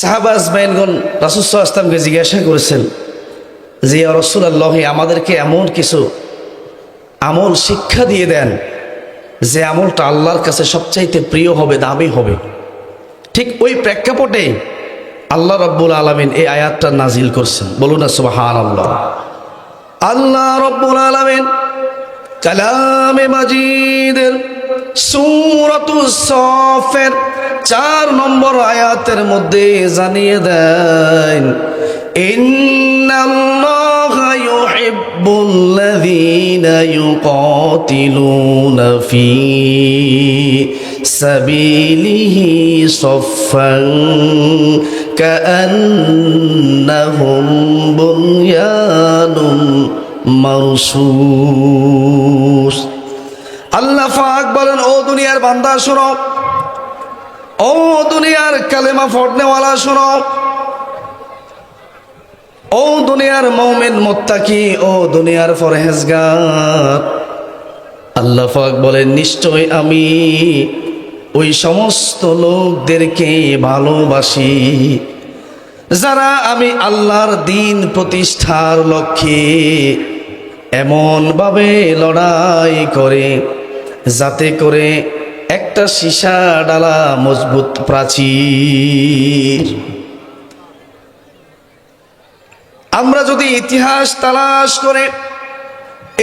সাহাবাজ বাইনগণ রাসুসাহ ইসলামকে জিজ্ঞাসা করেছেন যে রসুল আল্লাহ আমাদেরকে এমন কিছু আমল শিক্ষা দিয়ে দেন যে, আমলটা আল্লাহর কাছে সবচাইতে প্রিয় হবে, দামি হবে। ঠিক ওই প্রেক্ষাপটে আল্লাহ রব্বুল আলমিন এই আয়াতটা নাজিল করছেন। বলুন না সুবাহান আল্লাহ আল্লাহ রব্বুল আলমিন কালামে মাজিদের সুরতু সফের চার নম্বর আয়াতের মধ্যে জানিয়ে দেন সাবিলিহি সাফফান কাআন্নাহুম বুনয়ানুম মারসুস. আল্লাহ পাক বলেন, ও দুনিয়ার বান্দা, শোনো ও দুনিয়ার কালেমা ফটনেওয়ালা, শোনো। ও দুনিয়ার মৌমেন মোত্তাকি, ও দুনিয়ার ফরহেজগার আল্লাহ পাক বলেন, নিশ্চয় আমি ওই সমস্ত লোকদেরকে ভালোবাসি, যারা আমি আল্লাহর দিন প্রতিষ্ঠার লক্ষ্যে এমনভাবে লড়াই করে, যাতে করে একটা সীসা ডালা মজবুত প্রাচীর। আমরা যদি ইতিহাস তালাশ করে,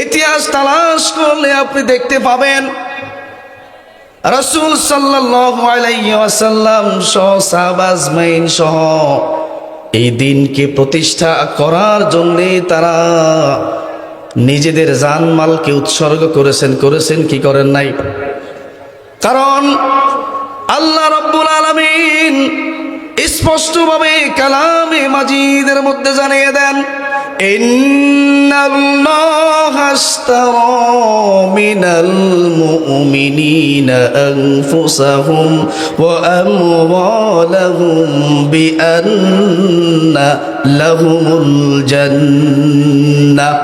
ইতিহাস তালাশ করলে আপনি দেখতে পাবেন, রসুল সাল্লাম সহ সাহবাজমাইন সহ এই দিনকে প্রতিষ্ঠা করার জন্যে তারা নিজেদের জানমালকে উৎসর্গ করেছেন করেছেন কি করেন নাই? কারণ আল্লাহ রব্বুল আলমিন স্পষ্টভাবে কালামে মাজিদের মধ্যে জানিয়ে দেন মিনাল মুমিনিনা আনফুসাহুম ওয়া আমওয়ালাহুম বিআন্না লাহুমুল জান্নাহ।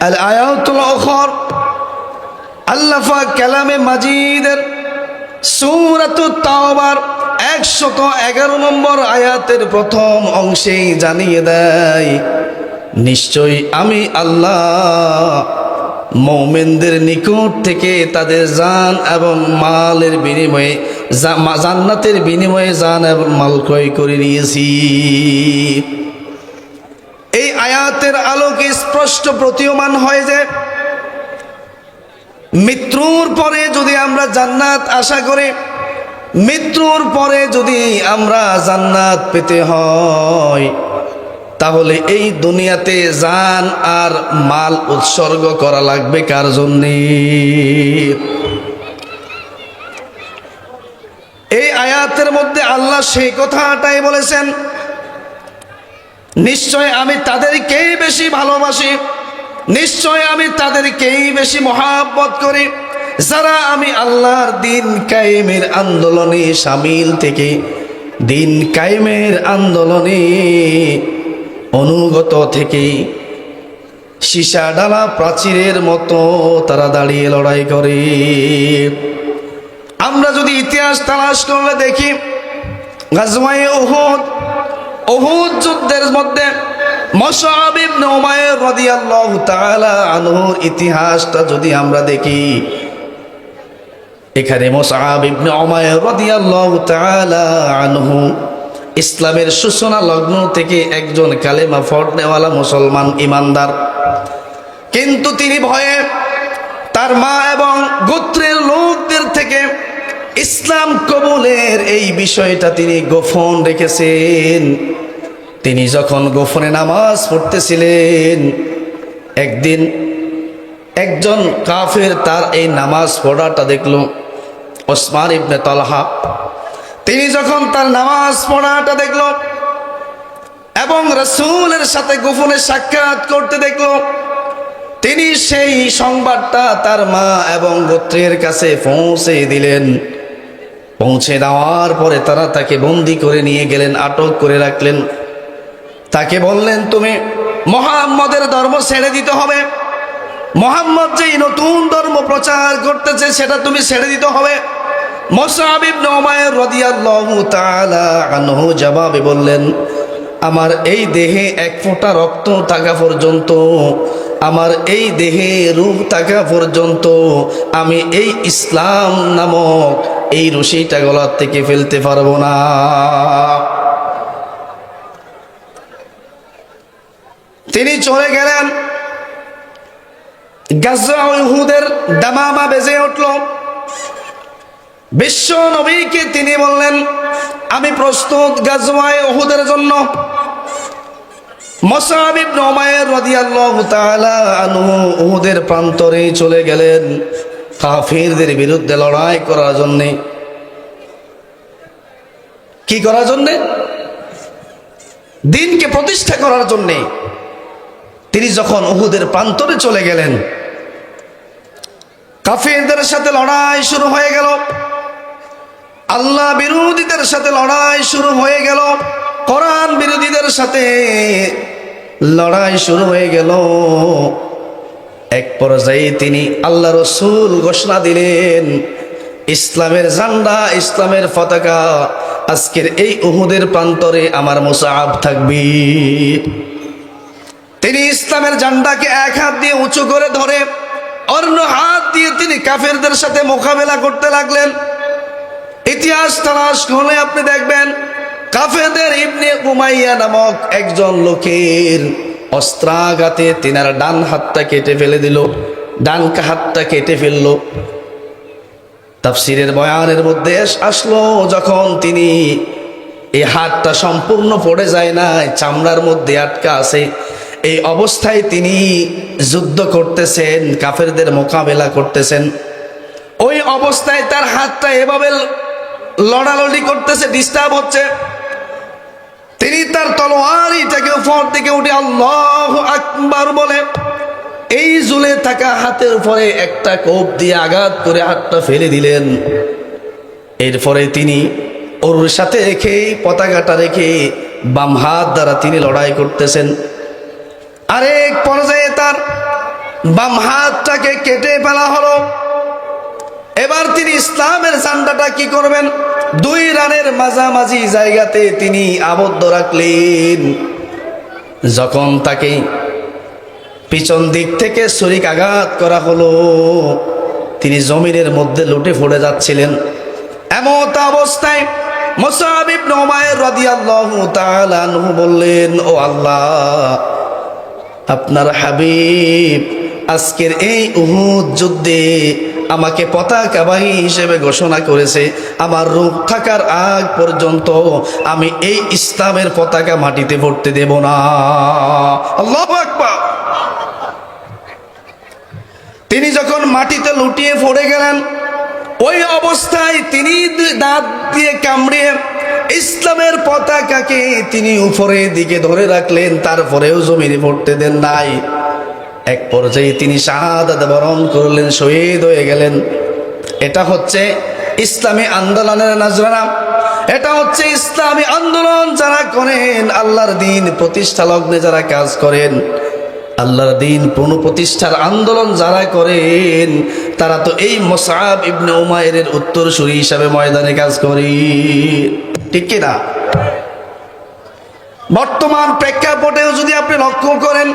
আল আয়াতুল উখরা আল্লাফা কালামে মাজিদের সৌরাত তাওবার একশত এগারো নম্বর আয়াতের প্রথম অংশেই জানিয়ে দেয়, নিশ্চয়ই আমি আল্লাহ মৌমেনদের নিকট থেকে তাদের জান এবং মালের বিনিময়ে জান্নাতের বিনিময়ে জান এবং মাল ক্রয় করে নিয়েছি। এই আয়াতের আলোকে স্পষ্ট প্রতীয়মান হয় যে মৃত্যুর পরে যদি আমরা জান্নাত আশা করি, মৃত্যুর পরে যদি আমরা জান্নাত পেতে হয়, তাহলে এই দুনিয়াতে জান আর মাল উৎসর্গ করা লাগবে কার জন্যে? এই আয়াতের মধ্যে আল্লাহ সেই কথাটাই বলেছেন, নিশ্চয় আমি তাদেরকেই বেশি ভালোবাসি। নিশ্চয় আমি তাদেরকেই বেশি মহাব্বত করি। যারা আমি আল্লাহর দিন কায়েমের আন্দোলনে সামিল থেকে দিন কায়েমের আন্দোলনে অনুগত থেকে সীসা ডালা প্রাচীরের মতো তারা দাঁড়িয়ে লড়াই করে। আমরা যদি ইতিহাস তালাশ করলে দেখি, গাজওয়ায়ে ওহুদ ওহুদ যুদ্ধের মধ্যে মশাব ইবনে উমাইর রাদিয়াল্লাহু আনহুর ইতিহাসটা যদি আমরা দেখি, এখানে মোসাহাব ইবনে উমাইর রাদিয়াল্লাহু আনহু ইসলামের সূচনা লগ্ন থেকে একজন কালেমা ফড়নেওয়ালা মুসলমান ইমানদার। কিন্তু তিনি ভয়ে তার মা এবং গোত্রের লোকদের থেকে ইসলাম কবুলের এই বিষয়টা তিনি গোপন রেখেছেন। তিনি যখন গোপনে নামাজ পড়তেছিলেন, একদিন একজন কাফের তার এই নামাজ পড়াটা দেখল ওসমান ইবনে তলহা। তিনি যখন তার নামাজ পড়াটা দেখল এবং রসুলের সাথে গোপনে সাক্ষাৎ করতে দেখল, তিনি সেই সংবাদটা তার মা এবং গোত্রের কাছে পৌঁছে দিলেন। পৌঁছে দেওয়ার পরে তারা তাকে বন্দি করে নিয়ে গেলেন, আটক করে রাখলেন। তাকে বললেন, তুমি মোহাম্মদের ধর্ম ছেড়ে দিতে হবে। মোহাম্মদ যেই নতুন ধর্ম প্রচার করতেছে, সেটা তুমি ছেড়ে দিতে হবে। মোসাব ইবনে উমাইর রাদিয়াল্লাহু তাআলা আনহু জবাবে বললেন, আমার এই দেহে এক ফোঁটা রক্ত থাকা পর্যন্ত, আমার এই দেহে রূপ থাকা পর্যন্ত, আমি এই ইসলাম নামক এই রশিটা গলার থেকে ফেলতে পারব না। তিনি চলে গেলেন। গাজা ইহুদের দামামা বেজে উঠল। বিশ্ব নবীকে তিনি বললেন, আমি প্রস্তুত গাজওয়ায় ওহুদের জন্য। মসাবিব নমায়ের রাদিয়াল্লাহু তাআলা আনহু উহুদের প্রান্তরে চলে গেলেন কাফিরদের বিরুদ্ধে লড়াই করার জন্য। কি করার জন্যে? দিনকে প্রতিষ্ঠা করার জন্যে। তিনি যখন উহুদের প্রান্তরে চলে গেলেন, কাফিরদের সাথে লড়াই শুরু হয়ে গেল। আল্লাহ বিরোধীদের সাথে লড়াই শুরু হয়ে গেল। কোরআন বিরোধীদের সাথে লড়াই শুরু হয়ে গেল। এক পর্যায়ে তিনি আল্লাহ রসুল ঘোষণা দিলেন, ইসলামের জান্ডা ইসলামের পতাকা, আজকের এই উহুদের প্রান্তরে আমার মুসাহাব থাকবি। তিনি ইসলামের ঝান্ডাকে এক হাত দিয়ে উঁচু করে ধরে, অন্য হাত দিয়ে তিনি কাফেরদের সাথে মোকাবেলা করতে লাগলেন। ইতিহাস তালাশ করলে আপনি দেখবেন, কাফেরদের ইবনে উমাইয়া নামক একজন লোকের অস্ত্রাঘাতে তিনার ডান হাতটা কেটে ফেলে দিল, ডান হাতটা কেটে ফেলল। তাফসিরের বয়ানের মধ্যে আসলো, যখন তিনি এই হাতটা সম্পূর্ণ পড়ে যায় না চামড়ার মধ্যে আটকা আছে। এই অবস্থায় তিনি যুদ্ধ করতেছেন, কাফেরদের মোকাবেলা করতেছেন। ওই অবস্থায় তার হাতটা এভাবে লড়ালড়ি করতেছে ডিস্টার্ব হচ্ছে। তিনি তার তলোয়ারিটাকে উপর থেকে উঠে আল্লাহ আকবার বলে, এই জুলে থাকা হাতের উপরে একটা কোপ দিয়ে আঘাত করে হাতটা ফেলে দিলেন। এরপরে তিনি ওর সাথে রেখে, পতাকাটা রেখে বাম হাত দ্বারা তিনি লড়াই করতেছেন। আরেক পর্যায়ে তার বাম হাতটাকে কেটে ফেলা হলো। এবার তিনি ইসলামের ঝান্ডাটা কি করবেন? দুই রানের মাঝামাঝি জায়গাতে তিনি আবদ্ধ রাখলেন। যখন তাকে পিছন দিক থেকে শরিক আঘাত করা হলো, তিনি জমিনের মধ্যে লুটে পড়ে যাচ্ছিলেন। এমত অবস্থায় মোসাবিব নমায়ের রাদিয়াল্লাহু বললেন, ও আল্লাহ আপনার হাবিব, আজকের এই উহুদ যুদ্ধে আমাকে পতাকাবাহী হিসেবে ঘোষণা করেছে। আমার রূপ থাকার আগ পর্যন্ত আমি এই ইসলামের পতাকা মাটিতে পড়তে দেব না। আল্লাহ আকবার। তিনি যখন মাটিতে লুটিয়ে পড়ে গেলেন, ওই অবস্থায় তিনি দাঁত দিয়ে কামড়িয়ে ইসলামের পতাকাকে তিনি উপরের দিকে ধরে রাখলেন, তারপরেও জমিনে পড়তে দেন নাই। এক পর্যায়ে তিনি শাহাদাত বরণ করলেন, শহীদ হয়ে গেলেন। এটা হচ্ছে ইসলামী আন্দোলনের নাজরানা। এটা হচ্ছে ইসলামী আন্দোলন যারা করেন, আল্লাহর দিন প্রতিষ্ঠা লগ্নে যারা কাজ করেন। আল্লাহর দিন পুনঃপ্রতিষ্ঠার আন্দোলন যারা করেন, তারা তো এই মোসাব ইবনে উমায়ের উত্তরসূরি হিসাবে ময়দানে কাজ করি ঠিক কিনা? বর্তমান প্রেক্ষাপটেও যদি আপনি লক্ষ্য করেন,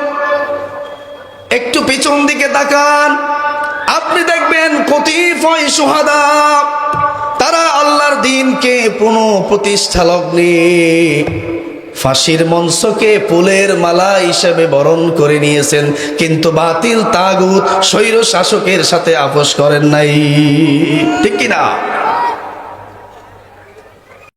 একটু পিছন দিকে তাকান, আপনি দেখবেন কতিপয় সুহাদা, তারা আল্লাহর দিনকে পুনঃ প্রতিষ্ঠা লগ্নে ফাঁসির মঞ্চকে ফুলের মালা হিসেবে বরণ করে নিয়েছেন, কিন্তু বাতিল তাগুত স্বৈর শাসকের সাথে আপোষ করেন নাই। ঠিক কিনা?